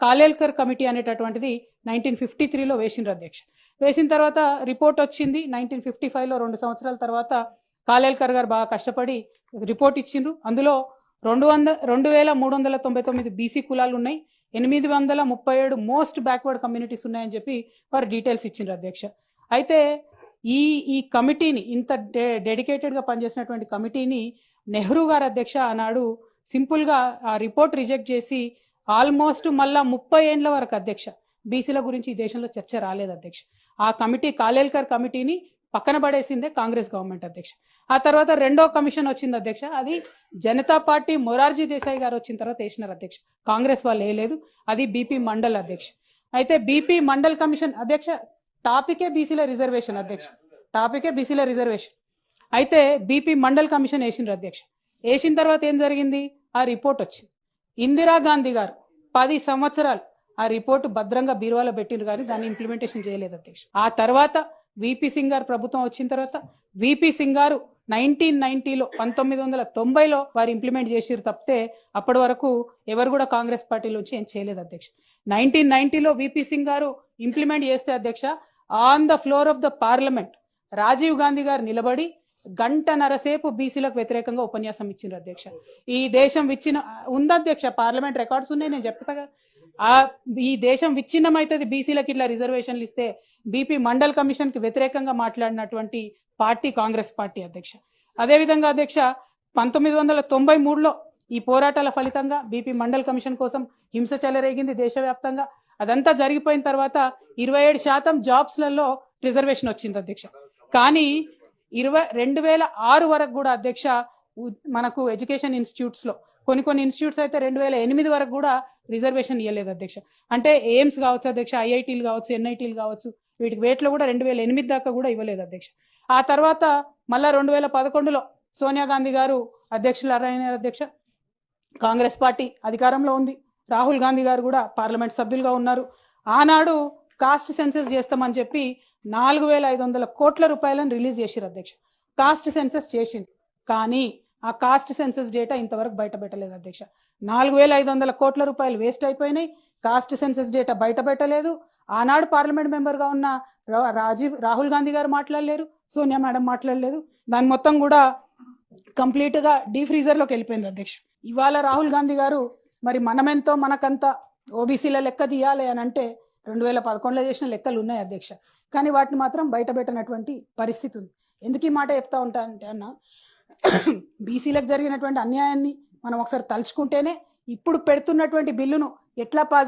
Kalelkar committee అనేటటువంటిది nineteen fifty త్రీలో వేసిండ్రు అధ్యక్ష. వేసిన తర్వాత రిపోర్ట్ వచ్చింది నైన్టీన్ ఫిఫ్టీ ఫైవ్లో రెండు సంవత్సరాల తర్వాత కాలేల్కర్ గారు బాగా కష్టపడి రిపోర్ట్ ఇచ్చిండ్రు. అందులో రెండు వంద రెండు వేల మూడు వందల తొంభై తొమ్మిది బీసీ కులాలు ఉన్నాయి ఎనిమిది వందల ముప్పై ఏడు మోస్ట్ బ్యాక్వర్డ్ కమ్యూనిటీస్ ఉన్నాయని చెప్పి వారు డీటెయిల్స్ ఇచ్చిండ్రు అధ్యక్ష. అయితే ఈ ఈ కమిటీని ఇంత డె డెడికేటెడ్గా పనిచేసినటువంటి కమిటీని నెహ్రూ గారు అధ్యక్ష ఆనాడు సింపుల్గా ఆ రిపోర్ట్ రిజెక్ట్ చేసి ఆల్మోస్ట్ మళ్ళా ముప్పై ఏండ్ల వరకు అధ్యక్ష. బీసీల గురించి ఈ దేశంలో చర్చ రాలేదు అధ్యక్ష. ఆ కమిటీ కాలేల్కర్ కమిటీని పక్కన పడేసిందే కాంగ్రెస్ గవర్నమెంట్ అధ్యక్ష. ఆ తర్వాత రెండో కమిషన్ వచ్చింది అధ్యక్ష. అది జనతా పార్టీ మొరార్జీ దేశాయ్ గారు వచ్చిన తర్వాత వేసినారు అధ్యక్ష. కాంగ్రెస్ వాళ్ళు వేయలేదు. అది బీపీ మండల్ అధ్యక్ష. అయితే బీపీ మండల్ కమిషన్ అధ్యక్ష టాపికే బీసీల రిజర్వేషన్ అధ్యక్ష. టాపికే బీసీల రిజర్వేషన్. అయితే బీపీ మండల్ కమిషన్ వేసిండ్రు అధ్యక్ష. వేసిన తర్వాత ఏం జరిగింది? ఆ రిపోర్ట్ వచ్చింది. ఇందిరాగాంధీ గారు పది సంవత్సరాలు ఆ రిపోర్టు భద్రంగా బీరువాలో పెట్టిండ్రు కానీ దాన్ని ఇంప్లిమెంటేషన్ చేయలేదు అధ్యక్ష. ఆ తర్వాత విపి సింగ్ గారు ప్రభుత్వం వచ్చిన తర్వాత విపి సింగ్ గారు నైన్టీన్ నైన్టీలో పంతొమ్మిది వందల తొంభైలో వారు ఇంప్లిమెంట్ చేసిరు తప్పితే అప్పటి వరకు ఎవరు కూడా కాంగ్రెస్ పార్టీలోంచి ఏం చేయలేదు అధ్యక్ష. నైన్టీన్ నైన్టీలో విపి సింగ్ గారు ఇంప్లిమెంట్ చేస్తే అధ్యక్ష on the floor of the parliament Rajiv Gandhi గారు నిలబడి గంటన్నరసేపు బీసీలకు వ్యతిరేకంగా ఉపన్యాసం ఇచ్చిండ్రు అధ్యక్ష. ఈ దేశం విచ్చిన ఉంది అధ్యక్ష పార్లమెంట్ రికార్డ్స్ ఉన్నాయి నేను చెప్తాగా ఆ ఈ దేశం విచ్ఛిన్నం అవుతుంది బీసీలకు ఇట్లా రిజర్వేషన్లు ఇస్తే బీపీ మండల్ కమిషన్కి వ్యతిరేకంగా మాట్లాడినటువంటి పార్టీ కాంగ్రెస్ పార్టీ అధ్యక్ష. అదేవిధంగా అధ్యక్ష పంతొమ్మిది వందల తొంభై మూడులో ఈ పోరాటాల ఫలితంగా బీపీ మండల్ కమిషన్ కోసం హింస చెలరేగింది దేశవ్యాప్తంగా. అదంతా జరిగిపోయిన తర్వాత ఇరవై ఏడు శాతం జాబ్స్లలో రిజర్వేషన్ వచ్చింది అధ్యక్ష. కానీ ఇరవై రెండు వేల ఆరు వరకు కూడా అధ్యక్ష మనకు ఎడ్యుకేషన్ ఇన్స్టిట్యూట్స్లో. కొన్ని కొన్ని ఇన్స్టిట్యూట్స్ అయితే రెండు వేల ఎనిమిది వరకు కూడా రిజర్వేషన్ ఇవ్వలేదు అధ్యక్ష. అంటే ఎయిమ్స్ కావచ్చు అధ్యక్ష ఐఐటీలు కావచ్చు ఎన్ఐటీలు కావచ్చు వీటికి వేట్లో కూడా రెండు వేల ఎనిమిది దాకా కూడా ఇవ్వలేదు అధ్యక్ష. ఆ తర్వాత మళ్ళా రెండు వేల పదకొండులో సోనియా గాంధీ గారు అధ్యక్షులు అయిన అధ్యక్ష? కాంగ్రెస్ పార్టీ అధికారంలో ఉంది. రాహుల్ గాంధీ గారు కూడా పార్లమెంట్ సభ్యులుగా ఉన్నారు. ఆనాడు కాస్ట్ సెన్సెస్ చేస్తామని చెప్పి నాలుగు వేల ఐదు వందల కోట్ల రూపాయలను రిలీజ్ చేసిరు అధ్యక్ష. కాస్ట్ సెన్సెస్ చేసింది కానీ ఆ కాస్ట్ సెన్సెస్ డేటా ఇంతవరకు బయట పెట్టలేదు అధ్యక్ష. నాలుగు వేల ఐదు వందల కోట్ల రూపాయలు వేస్ట్ అయిపోయినాయి. కాస్ట్ సెన్సెస్ డేటా బయట పెట్టలేదు ఆనాడు పార్లమెంట్ మెంబర్గా ఉన్న రా- రాజీవ్ రాహుల్ గాంధీ గారు మాట్లాడలేరు. సోనియా మేడం మాట్లాడలేదు. దాని మొత్తం కూడా కంప్లీట్గా డీ ఫ్రీజర్లోకి వెళ్ళిపోయింది అధ్యక్ష. ఇవాళ రాహుల్ గాంధీ గారు మరి మనమెంతో మనకంత ఓబీసీల లెక్క తీయాలి అని అంటే రెండు వేల పదకొండులో చేసిన లెక్కలు ఉన్నాయి అధ్యక్ష. కానీ వాటిని మాత్రం బయట పెట్టినటువంటి పరిస్థితి ఉంది. ఎందుకు ఈ మాట చెప్తా ఉంటా అంటే అన్న బీసీలకు జరిగినటువంటి అన్యాయాన్ని మనం ఒకసారి తలుచుకుంటేనే ఇప్పుడు పెడుతున్నటువంటి బిల్లును ఎట్లా పాస్